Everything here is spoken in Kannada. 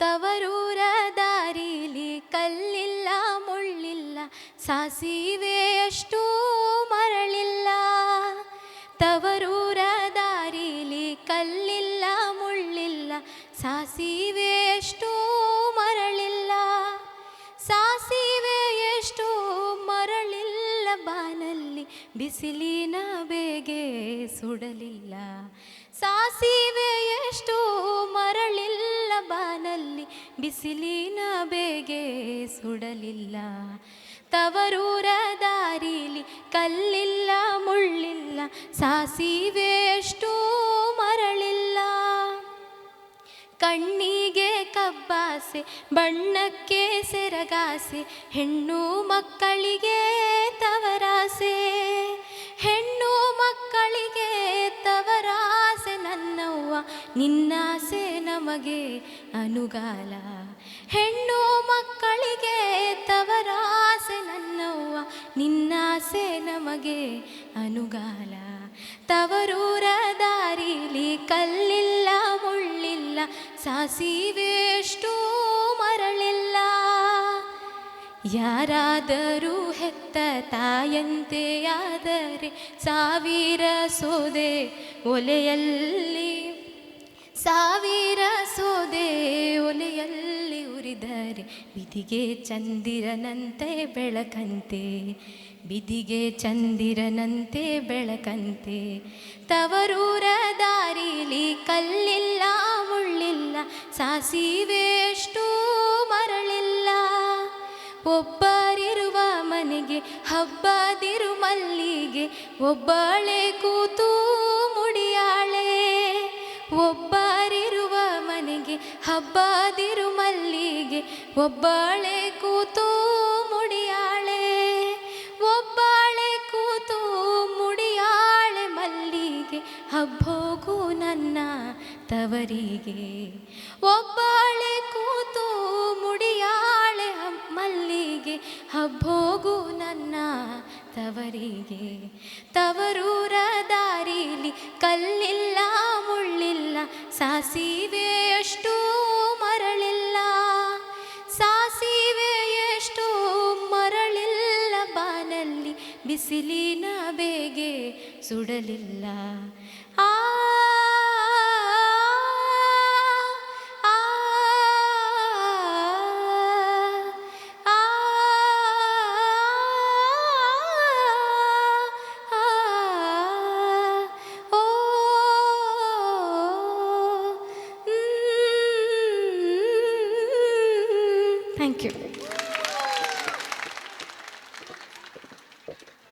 ತವರೂರ ದಾರಿಲಿ ಕಲ್ಲಿಲ್ಲ, ಮುಳ್ಳಿಲ್ಲ ಸಾಸಿವೆಯಷ್ಟು ಮರಳಿಲ್ಲ. ತವರೂರ ದಾರಿಲಿ ಕಲ್ಲಿಲ್ಲ, ಮುಳ್ಳಿಲ್ಲ ಸಾಸಿವೆಯಷ್ಟು ಮರಳಿಲ್ಲ. ಸಾಸಿವೆ ಎಷ್ಟು ಮರಳಿಲ್ಲ, ಬಾನಲ್ಲಿ ಬಿಸಿಲಿನ ಬೇಗೆ ಸುಡಲಿಲ್ಲ. ಸಾಸಿವೆ ಎಷ್ಟು ಮರಳಿಲ್ಲ. ಬಿಸಿಲಿನ ಬೇಗೆ ಸುಡಲಿಲ್ಲ. ತವರೂರ ದಾರಿಲಿ ಕಲ್ಲಿಲ್ಲ, ಮುಳ್ಳಿಲ್ಲ, ಸಾಸಿವೆ ಎಷ್ಟೋ ಮರಳಿಲ್ಲ. ಕಣ್ಣಿಗೆ ಕಬ್ಬಾಸೆ, ಬಣ್ಣಕ್ಕೆ ಸೆರಗಾಸೆ, ಹೆಣ್ಣು ಮಕ್ಕಳಿಗೆ ತವರಾಸೆ. ನಿನ್ನಾಸೆ ನಮಗೆ ಅನುಗಾಲ. ಹೆಣ್ಣು ಮಕ್ಕಳಿಗೆ ತವರಾಸೆ ನನ್ನವ್ವ, ನಿನ್ನಾಸೆ ನಮಗೆ ಅನುಗಾಲ. ತವರೂರ ದಾರಿಲಿ ಕಲ್ಲಿಲ್ಲ, ಮುಳ್ಳಿಲ್ಲ ಸಾಸಿವೆಷ್ಟು ಮರಳಿಲ್ಲ. ಯಾರಾದರೂ ಹೆತ್ತ ತಾಯಂತೆಯಾದರೆ ಸಾವಿರ ಸೋದೆ ಒಲೆಯಲ್ಲಿ ಉರಿದರೆ ಬಿದಿಗೆ ಚಂದಿರನಂತೆ ಬೆಳಕಂತೆ, ಬಿದಿಗೆ ಚಂದಿರನಂತೆ ಬೆಳಕಂತೆ. ತವರೂರ ದಾರಿಲಿ ಕಲ್ಲಿಲ್ಲ, ಮುಳ್ಳಿಲ್ಲ ಸಾಸಿವೆಷ್ಟು ಮರಳಿಲ್ಲ. ಒಬ್ಬರಿರುವ ಮನೆಗೆ, ಹಬ್ಬದಿರು ಮಲ್ಲಿಗೆ, ಒಬ್ಬಳೆ ಕೂತು ಮುಡಿಯಾಳೆ. ಒಬ್ಬರಿರುವ ಮನೆಗೆ, ಹಬ್ಬದಿರು ಒಬ್ಬಳೆ ಕೂತು ಮುಡಿಯಾಳೆ, ಒಬ್ಬಾಳೆ ಕೂತು ಮುಡಿಯಾಳೆ, ಮಲ್ಲಿಗೆ ಹಬ್ಬೋಗು ನನ್ನ ತವರಿಗೆ. ಒಬ್ಬಾಳೆ ಕೂತು ಮುಡಿಯಾಳೆ ಮಲ್ಲಿಗೆ ಹಬ್ಬೋಗು ನನ್ನ ತವರಿಗೆ. ತವರೂರ ದಾರಿಲಿ ಕಲ್ಲಿಲ್ಲ, ಮುಳ್ಳಿಲ್ಲ ಸಾಸಿವೆಯಷ್ಟು ಬಿಸಿಲಿನ ಬೇಗೆ ಸುಡಲಿಲ್ಲ ಆ ಆ, ಆ, ಆ, ಓ, ಥ್ಯಾಂಕ್ ಯು